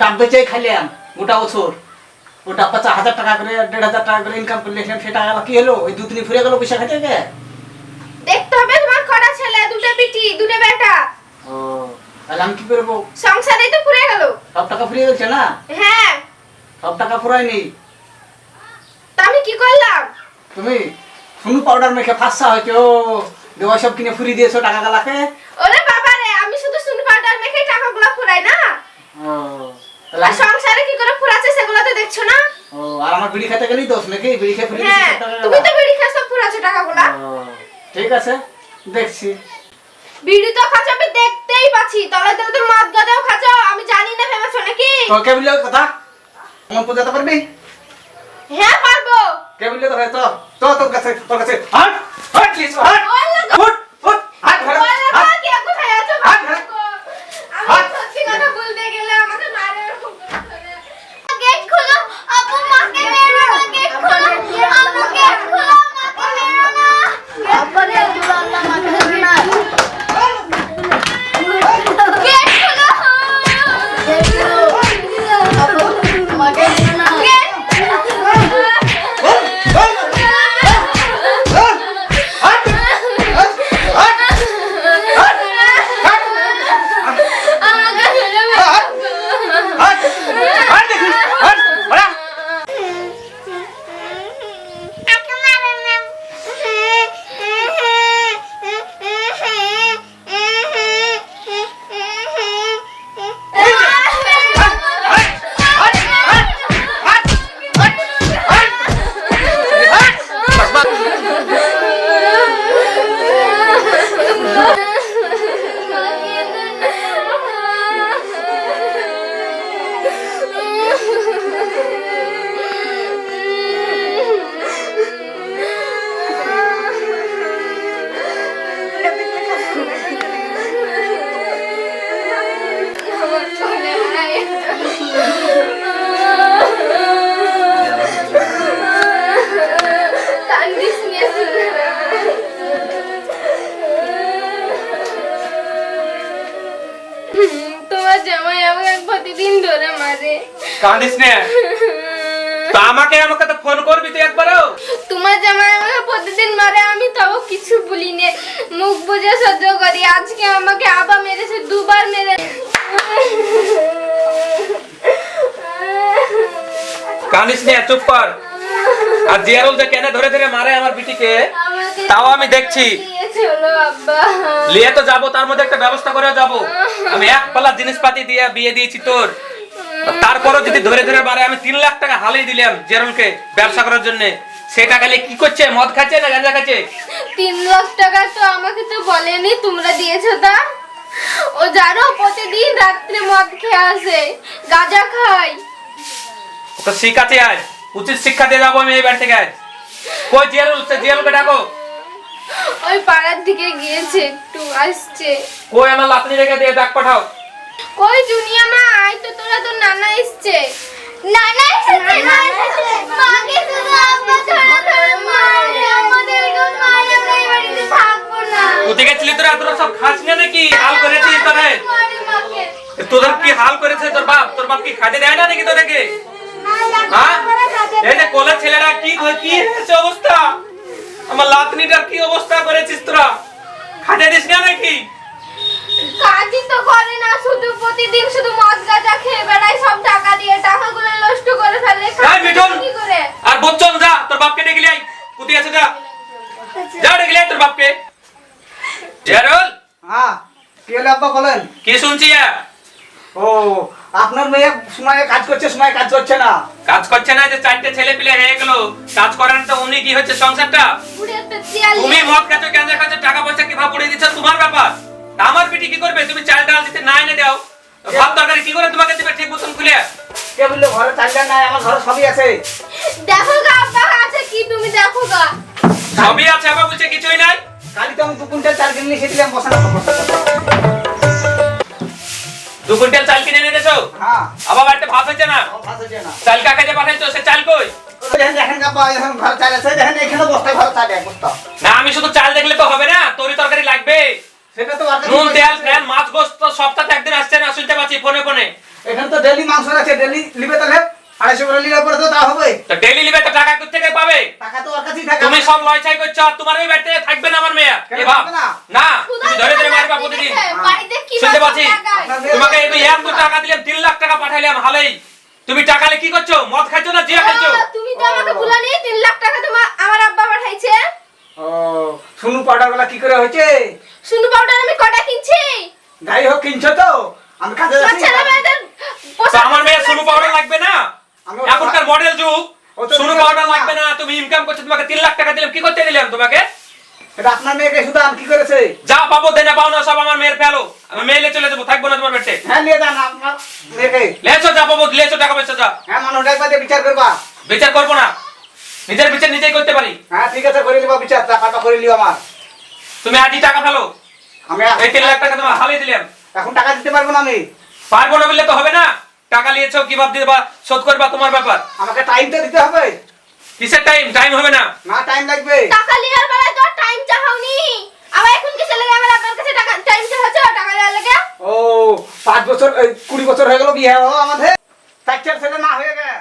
ডাব বেচে খাইলাম গোটা বছর। ও ডাব পাচা হাজার টাকা করে দেড় হাজার টাকা করে ইনকাম করলে সে টাকা কি হলো? ওই দু তিন ফুরে গেল পয়সা খাইতে গে দেখতে হবে তোমার কটা ছেলে দুটো বিটি দুটো বেটা। ও তাহলে আমি কি করব? সংসারেই তো পুরে গেল। সব টাকা ফুরিয়ে গেছে না? হ্যাঁ। সব টাকা ফুরায়নি? তা আমি কি করলাম? তুমি শুনু পাউডার মেখে ফাঁসা হয়েছে ও। দেওয়া সব কিনে ফুরিয়ে দিয়েছ টাকা গালাকে ওরে বাবা পাউডার মেখে টাকাগুলো ফুরাই না? আর সংসারে কি করে ফুরাচ্ছে সেগুলো তো দেখছ না? ও আর আমার বিড়ি খেতে গেলেই দোষ নাকি? বিড়ি খেয়ে ফুরিয়ে হ্যাঁ তুমি তো। বিড়ি খাচ্ছ ফুরাচ্ছ টাকাগুলা। ঠিক আছে দেখছি। বিড়ি তো খাচ্ছ আমি দেখতেই পাচ্ছি। তলে তলে তো মদ গাঁজাও খাচ্ছ আমি জানি না ভেবেছো নাকি? তোকে বললে কথা? মন পূজাতে পারবি? হ্যাঁ পারব। কে বললে তো হয়তো তো তোর কাছে তোর কাছে হাট হাট প্লিজ হাট। ফুট ফুট হাট ঘরে ওই লাগা, হাট কে কোথায় আছো হাট, বাবা হাট। গো? আমি হাট। সত্যি কথা বলতে গেলে আমাকে মারে এরকম করে। গেট খুলো আপু মাকে মেরো না তোমার জামাই আমাকে প্রতিদিন ধরে মারে। কাঁদিস নে। তো আমাকে আমাকে তো ফোন করবি তুই একবারও? তোমার জামাই আমাকে প্রতিদিন মারে আমি তাও কিছু বলি নে মুখ বুঝে সহ্য করি। আজকে আমাকে আবার মেরেছে দুবার মেরে কাঁদিস নে চুপ কর। আর জিয়ারুল যে কেন ধরে ধরে মারে আমার বিটিকে তাও আমি দেখছি। লিয়ে তো যাব তার মধ্যে একটা ব্যবস্থা করে যাব। আমি এক পালা জিনিসপাতি দিয়ে বিয়ে দিয়েছি তোর। তারপরও যদি ধরে ধরে মারে আমি তিন লাখ টাকা হালেই দিলাম জেরুলকে ব্যবসা করার জন্য। সেটা খালি কি করছে মদ খাচ্ছে না গাঁজা খাচ্ছে? তিন লাখ টাকা তো আমাকে তো বলেনি তোমরা দিয়েছ তা? ও জানো প্রতিদিন রাত্রে মদ খেয়ে আসে গাঁজা খায়। তো শিখাচ্ছে আজ উচিত শিক্ষা দিয়ে যাব আমি এই বাড়ি থেকে। কই জিয়ারুল সে জিয়ারুলকে ডাকো। ওই পাড়ার দিকে গিয়েছে একটু আসছে। কই আমার লাতনি রেখে দিয়ে ডাক পাঠাও। কই জুনিয়া মা আয় তো তোরা তো নানা এসছে। নানা এসেছে না মাকে শুধু আব্বা ধরে ধরে মারে আমাদেরকে মারে আমরা এই বাড়িতে থাকব না। কোথায় গেছিলি তোরা? তোরা সব খাস না নাকি? হাল করেছিস তোরে তোদের কি হাল করেছে তোর বাপ? তোর বাপ কি খাতে দেয় না নাকি তোদেরকে? হ্যাঁ? এই যে কোলের ছেলেরা কি কি হয়েছে অবস্থা? আমার লাতনিটার কি অবস্থা করেছিস তোরা? খাতে দিস না নাকি? কাজই তো করে না শুধু প্রতিদিন শুধু মদ গাঁজা খেয়ে বেড়ায় সব টাকা দিয়ে টাকাগুলো নষ্ট করে ফেলে। এই মিঠুন! কি করে? আর বচ্চন যা তোর বাপকে ডেকে লাই কোথায় আছে যা। যা ডেকে লাই তোর বাপকে। জারুল হ্যাঁ কি হলো আব্বা বলেন? কি শুনছি ও আপনার মেয়ে সময় কাজ করছে সময় কাজ করছে না। কাজ করছে না যে চারটে ছেলে পিলে হয়ে গেল। কাজ করেন তো উনি কি হচ্ছে সংসারটা? তুমি মদ খাচ্ছ গাঁজা খাচ্ছ টাকা পয়সা কীভাবে পড়ে দিচ্ছ? তোমার ব্যাপার। আমার পিটি কি করবে? তুমি চাল ডাল দিতে না এনে দাও। ভাত তরকারি কি করে তোমাকে দিবে ঠিক মতন খুলে? কে বলল ঘরে চালটা নাই? আমার ঘরে সবই আছে। দেখো গা আব্বা আছে কি তুমি দেখো গা। সবই আছে আবার বলছে কিছুই নাই। কালি তো আমি দু কুইন্টাল চাল কিনে খেয়েছিলাম বসানো। দু কুইন্টাল চাল কিনে এনেছো হ্যাঁ। আবার বাড়িতে ভাত হচ্ছে না? চাল কাকে যে পাঠাইছো? সে চাল কই? না আমি শুধু চাল দেখলে তো হবে না তরি তরকারি লাগবে। সেটা তো আর নুন তেল ফ্যান মাছ গোস্ত সপ্তাহে একদিন আসছে না শুনতে পাচ্ছি ফোনে ফোনে। এখানে তো ডেলি মাংস আছে ডেলি লিবে তাহলে? আড়াইশো করে লিলে পরে তো তা হবে। তো ডেইলি লিবে তো টাকা কোথা থেকে পাবে? টাকা তো ওর কাছেই থাকে। তুমি সব লয়ছাই করছ তোমার ওই বাড়িতে থাকবে না আমার মেয়ে। এ ভাব। না? না তুমি ধরে ধরে মারবা প্রতিদিন। বাড়িতে কি শুনতে পাচ্ছি? তোমাকে এই এত টাকা দিলাম তিন লাখ টাকা পাঠাইলাম হালেই। তুমি টাকা কি করছ? মদ খাইছো না জিয়া খাইছো? তুমি তো আমাকে ভুলানি তিন লাখ টাকা তোমার আমার আব্বা পাঠাইছে। ও শুনু পাউডারগুলা কি করে হয়েছে? শুনু পাউডার আমি কটা কিনছি? যাই হোক কিনছো তো। আমি কাজে যাচ্ছি আমার মেয়ে। সোনু পাউডার লাগবে না? এখনকার মডেল যুগ তো পাউডার লাগবে না তুমি ইনকাম করছ তোমাকে তিন লাখ টাকা দিলাম কি করতে দিলাম তোমাকে? এটা আপনার মেয়েকে শুধু আর কি করেছে? যা পাবো দেনা পাও না সব আমার মেয়ের ফেলো। আমি মেয়ে চলে যাব থাকব না তোমার বেটে হ্যাঁ নিয়ে যান আপনার মেয়েকে। লেছো যা পাবো লেছো টাকা পয়সা যা। হ্যাঁ মানুষটাই বাদে বিচার করবা। বিচার করব না। নিজের বিচার নিজেই করতে পারি। হ্যাঁ ঠিক আছে করে নিবা বিচার টাকাটা করে নিও আমার। তুমি আজই টাকা ফেলো। আমি এই তিন লাখ টাকা তোমার হালিয়ে দিলাম। এখন টাকা দিতে পারব না আমি। পারব না বললে তো হবে না। টাকা নিয়েছো কীভাবে দিতে বা শোধ করবা তোমার ব্যাপার। আমাকে টাইম তো দিতে হবে। কিসের টাইম টাইম হবে না। না টাইম লাগবে। টাকা লিয়ার বেলায় তো টাইম চাহাওনি। আবার এখন কি ছেলে আমার আব্বার কাছে টাকা টাইম চাহাচ্ছ টাকা লিয়ার লাগে? ও পাঁচ বছর কুড়ি বছর হয়ে গেল বিয়ে হলো আমাদের। চারটার ছেলে না হয়ে গেছে।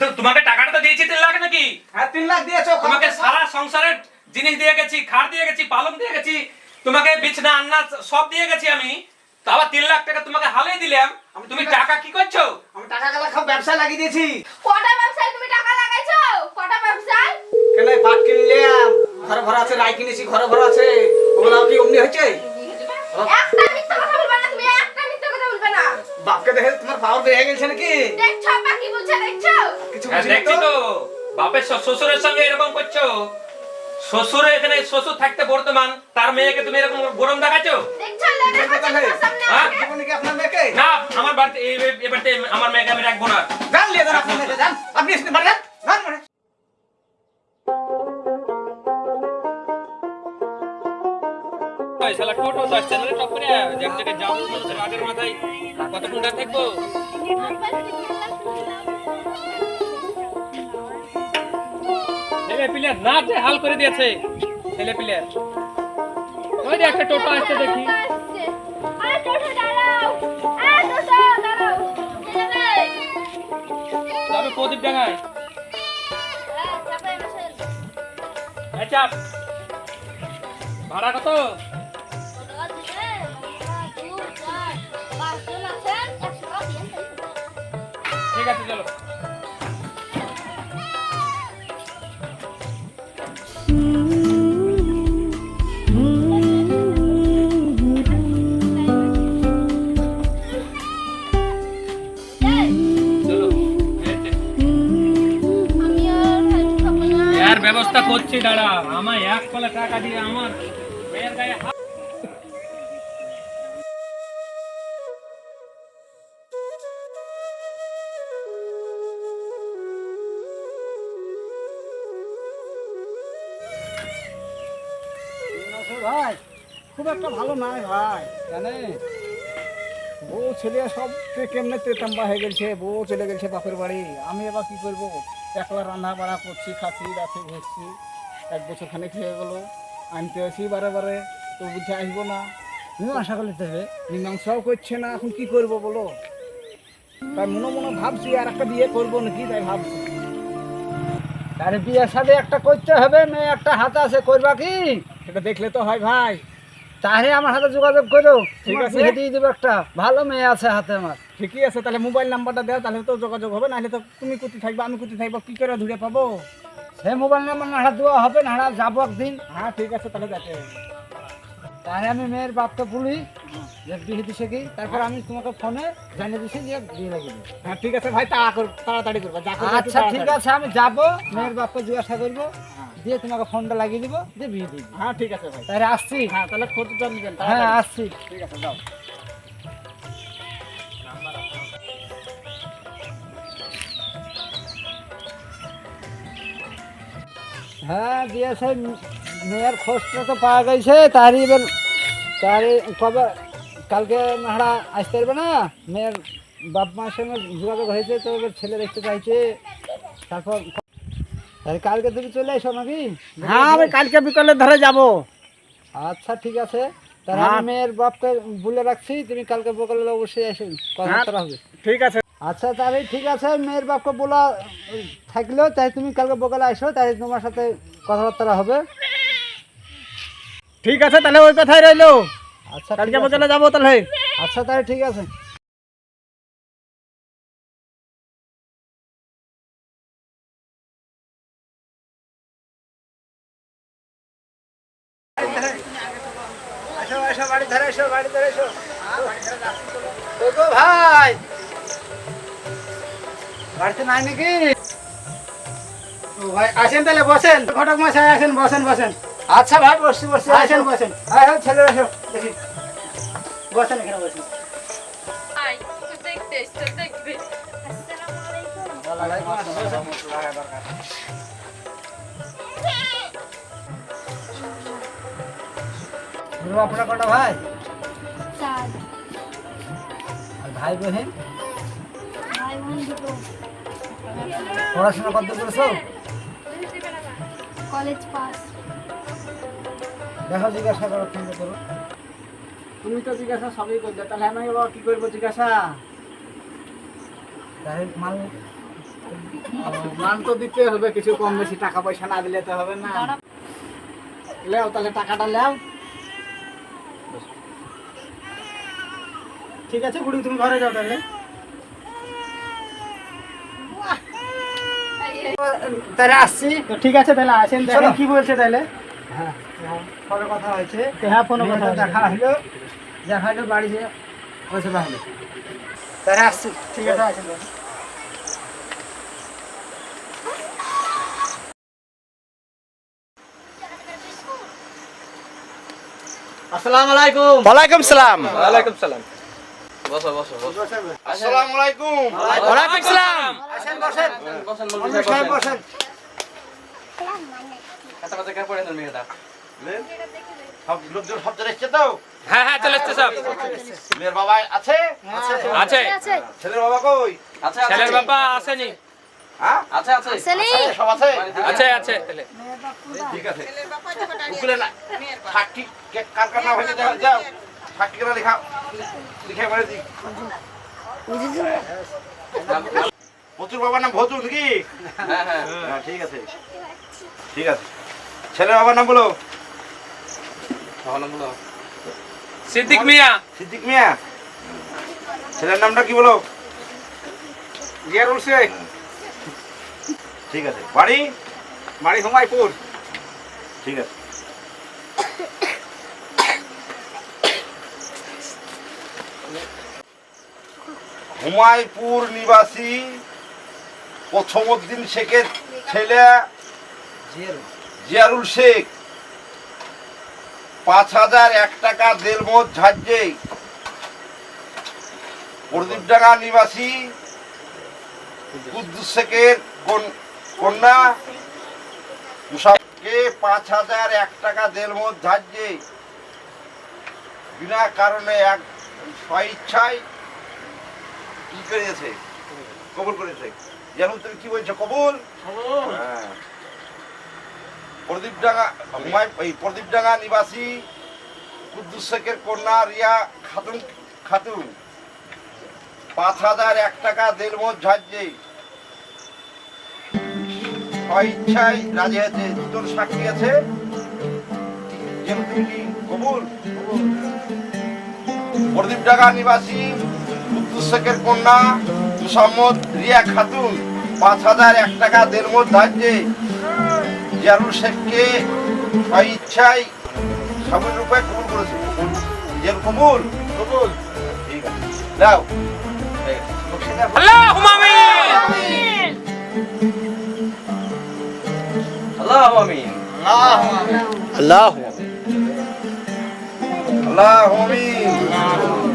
তো তোমাকে টাকাটা তো দিয়েছি তিন লাখ নাকি? হ্যাঁ তিন লাখ দিয়েছ তোমাকে সারা সংসারের জিনিস দিয়ে গেছি খাট দিয়ে গেছি পালং দিয়ে গেছি তোমাকে বিছনা আন্না সব দিয়ে গেছি আমি। আবার তিন লাখ টাকা তোমাকে হালেই দিলাম। তুমি টাকা কি করছ? আমি টাকা গেলা সব ব্যবসা লাগিয়ে দিয়েছি। কটা ব্যবসায় তুমি টাকা লাগাইছো? কটা ব্যবসায়? কেন পাট কিনলাম? ঘরে ঘরে আছে রাই কিনেছি ঘরে ঘরে আছে। ওগুলো কি অমনি হয়েছে? একটা মিথ্যা কথা বলবে না তুমি একটা মিথ্যা কথা বলবে না। বাপকে দেখে তোমার পাওয়ার বেড়ে গেছে নাকি? দেখছ আব্বা কি বলছে দেখছ কিছু হ্যাঁ, দেখছি তো। বাপের শ্বশুরের সঙ্গে এরকম করছ? শ্বশুরে এখানে শ্বশুর থাকতে বর্তমান তার মেয়েকে তুমি এরকম গরম দেখাচ্ছো হ্যাঁ? না আমার বাড়িতে আমার মেয়েকে আমি রাখব না। আপনি শালা টোটো টপ করে এক জায়গায় যাব আগের মাথায় কতক্ষণ থাকব? ছেলে না যে হাল করে দিয়েছে। ছেলে পিলে ওই যে একটা টোটো আসছে দেখি। যাবে। প্রদীপ ডাঙায়। হ্যাঁ, ভাড়া কত? ঠিক আছে দিবে? করছি দাঁড়া আমার এক কলা টাকা দিয়ে আমার মেয়ের গায়ে ভাই খুব একটা ভালো নাই ভাই। জানে? বউ ছেলে সব কেমনে তেতাম্বা হয়ে গেছে? বউ চলে গেছে বাপের বাড়ি। আমি এবার কি করব? একলা রান্না বাড়া করছি খাচ্ছি রাতে ঘুরছি। এক বছর খানিক হয়ে গেলো। আনতে আসি বারে বারে তো বুঝে আসব না। মীমাংসা করলে দেবে মীমাংসাও করছে না এখন কি করব বলো? তাই মনে মনে ভাবছি আর একটা বিয়ে করব নাকি তাই ভাবছি। আরে বিয়ের সাথে একটা করতে হবে মেয়ে একটা হাতে আছে করবা কি? সেটা দেখলে তো হয় ভাই। তাহলে আমার হাতে যোগাযোগ করো। ঠিক আছে। দিয়ে দেবো একটা। ভালো মেয়ে আছে হাতে আমার। ঠিকই আছে তাহলে মোবাইল নাম্বারটা দেও তাহলে তো যোগাযোগ হবে নাহলে তো তুমি কোথায় থাকবে আমি কোথায় থাকব কি করে ধরে পাবো? সেই মোবাইল নাম্বার নাড়া দেওয়া হবে নাড়া যাব একদিন। হ্যাঁ ঠিক আছে তাহলে দেখে তাহলে আমি মেয়ের বাপকে বলি যে বিয়ে দিছে কি? তারপর আমি তোমাকে ফোনে জানিয়ে দিছি যে বিয়ে লাগিয়ে দেবো। হ্যাঁ ঠিক আছে ভাই তাড়াতাড়ি করবা আচ্ছা ঠিক আছে আমি যাব মেয়ের বাপকে জিজ্ঞাসা করব দিয়ে তোমাকে ফোনটা লাগিয়ে দিব দিয়ে বিয়ে দিবি। হ্যাঁ ঠিক আছে ভাই। তাহলে আসছি। হ্যাঁ তাহলে নিবেন হ্যাঁ আসছি। ঠিক আছে যাও। হ্যাঁ দিয়েছে। মেয়ের খোঁজটা তো পাওয়া গেছে। তারই এবার তারই কবে কালকে মাহারা আসতে পারবে না? মেয়ের বাপ মার সঙ্গে যোগাযোগ হয়েছে তো এবার ছেলে দেখতে চাইছে। তারপর তাহলে কালকে তুমি চলে এসো নাকি? হ্যাঁ আমি কালকে বিকালে ধরে যাব। আচ্ছা ঠিক আছে। তাহলে হ্যাঁ। আমি মেয়ের বাপকে বলে রাখছি। তুমি কালকে বিকালে অবশ্যই এসো। কথাবার্তা হবে। ঠিক আছে। আচ্ছা তাহলে ঠিক আছে মেয়ের বাপকে বলা থাকলেও তাই তুমি কালকে বকালে আসো তাই তোমার সাথে কথাবার্তা হবে। ঠিক আছে তাহলে ওই কথাই রইল। আচ্ছা কালকে বকালে। যাব তাহলে। আচ্ছা তাহলে ঠিক আছে। আসেন তাহলে বসেন। ঘটক মশাই আসেন বসেন বসেন। আচ্ছা ভাই বসছি বসছি। আসেন বসেন। হ্যাঁ হ্যাঁ ছেলে দেখি। বসেন এখানে বসেন। আই দেখতে এসছে দেখবে। গুরু আপনার কটা ভাই? আর ভাই বোন? পড়াশোনা কত করেছ? College pass. দেখো জিজ্ঞাসা করো তুমি করো। তুমি তো জিজ্ঞাসা সবই করবে তাহলে আমি এবার কি করব জিজ্ঞাসা? তাহলে মাল মান তো দিতে হবে কিছু কম বেশি টাকা পয়সা না দিলে তো হবে না। লেও তাহলে টাকাটা লেও। ঠিক আছে বুড়ি তুমি ঘরে যাও তাহলে। তাহলে আসছি। তো ঠিক আছে তাহলে আসেন দেখেন কি বলছে তাহলে। হ্যাঁ ফোনে কথা হয়েছে। হ্যাঁ ফোনে কথা হয়েছে। দেখা হলো দেখা হলো বাড়ি যে হলো তাহলে আসছি ঠিক আছে আসেন। আসসালামু আলাইকুম। ওয়ালাইকুম সালাম। ওয়ালাইকুম সালাম। বসো বসো বসো। আলাইকুম সালাম। আসেন বসেন। বসেন অন্য সাহেব বসেন। কথা কথা কে পড়ে মেয়েটা? সব লোকজন সব চলে এসছে তো? হ্যাঁ হ্যাঁ চলে এসছে সব। মেয়ের বাবা আছে? আছে আছে। ছেলের বাবা কই? ছেলের বাবা আসেনি। হ্যাঁ? আছে আছে। সব আছে? আছে আছে। ঠিক আছে। উকিলে না সাক্ষী কার কার নাম হয়েছে? যাও, লেখা। লিখে বলে দি প্রচুর বাবার নাম ভজু নাকি হ্যাঁ হ্যাঁ। হ্যাঁ ঠিক আছে। ঠিক আছে। ছেলের বাবার নাম বলো। সিদ্দিক মিয়া। সিদ্দিক মিয়া। ছেলের নামটা কি বলো? জিয়ারুল শেখ। ঠিক আছে। বাড়ি? বাড়ি হুমায়পুর ঠিক আছে। হুমায়পুর নিবাসী প্রথমউদ্দিন শেখের ছেলে জিয়ারুল শেখ। পাঁচ হাজার এক টাকা দেলমত ঝাঁঝে প্রদীপডাঙ্গা নিবাসী কুদ্দুস শেখের কন- কন্যা। মুসাফকে পাঁচ হাজার এক টাকা দেলমত ঝাঁঝে বিনা কারণে এক স্বইচ্ছায় কি করেছে? কবুল করেছে। যেমন তুমি কি বলছো কবুল? হ্যাঁ। প্রদীপডাঙ্গা হুমায় এই প্রদীপডাঙ্গা নিবাসী কুদ্দুস শেখের কন্যা রিয়া খাতুন খাতুন। পাঁচ হাজার এক টাকা দেড়মত ঝাঁঝে স্বইচ্ছায় রাজি হয়েছে দুজন সাক্ষী আছে। যেন তুমি কবুল? প্রদীপ ডাকা নিবাসী শেখের কন্যা মুসাম্মদ রিয়া খাতুন পাঁচ হাজার এক টাকা দেড়মত ধার্যে। জিয়ারুল শেখকে স্বইচ্ছায় সাময়িক রূপে কবুল করেছে। জিয়ার কবুল কবুল। ঠিক আছে। দাও। আল্লাহুম্মা আমিন। আল্লাহু আমিন। আল্লাহ আল্লাহ আমিন।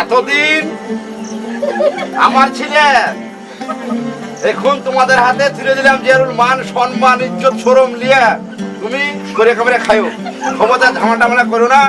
এতদিন আমার ছেলে, এখন তোমাদের হাতে তুলে দিলাম যে মান, সম্মান, ইজ্জত সরম লিয়া তুমি করে খাবারে খাইও। ক্ষমতা ঝামা টামলা করো না।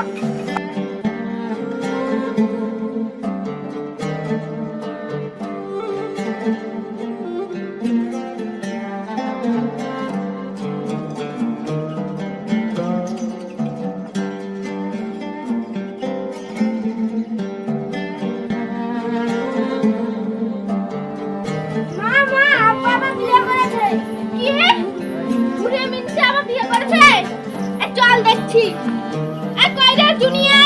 দুনিয়া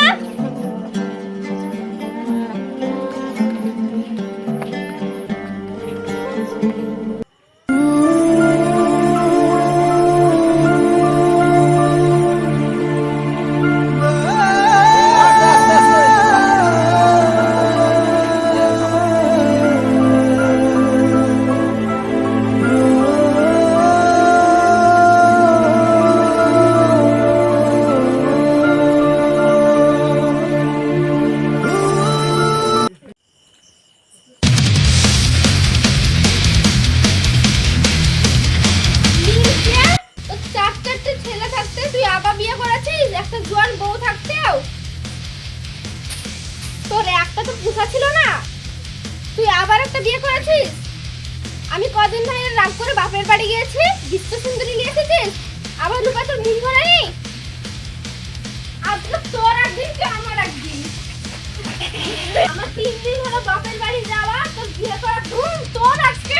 একটা জোয়ান বউ থাকতেও তোর একটা তো পুষা ছিল না। তুই আবার একটা বিয়ে করেছিস? আমি কদিন ধরে রাগ করে বাপের বাড়ি গিয়েছি, বিশ্ব সুন্দরী নিয়ে এসেছিস, আবার রূপা তোর মিল ধরে নেই আজকে তোর একদিন কি আমার একদিন? আমার তিন দিন হলো বাপের বাড়ি যাওয়া, তোর বিয়ে করা ধুম, তোর আজকে?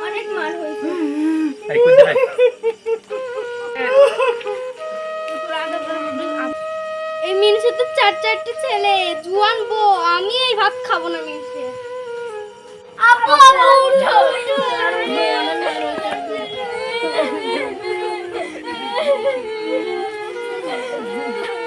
অনেক এই মিনসে তো চার চারটে ছেলে জুয়ান বউ আমি এই ভাত খাব না মিনসে। আপু আপু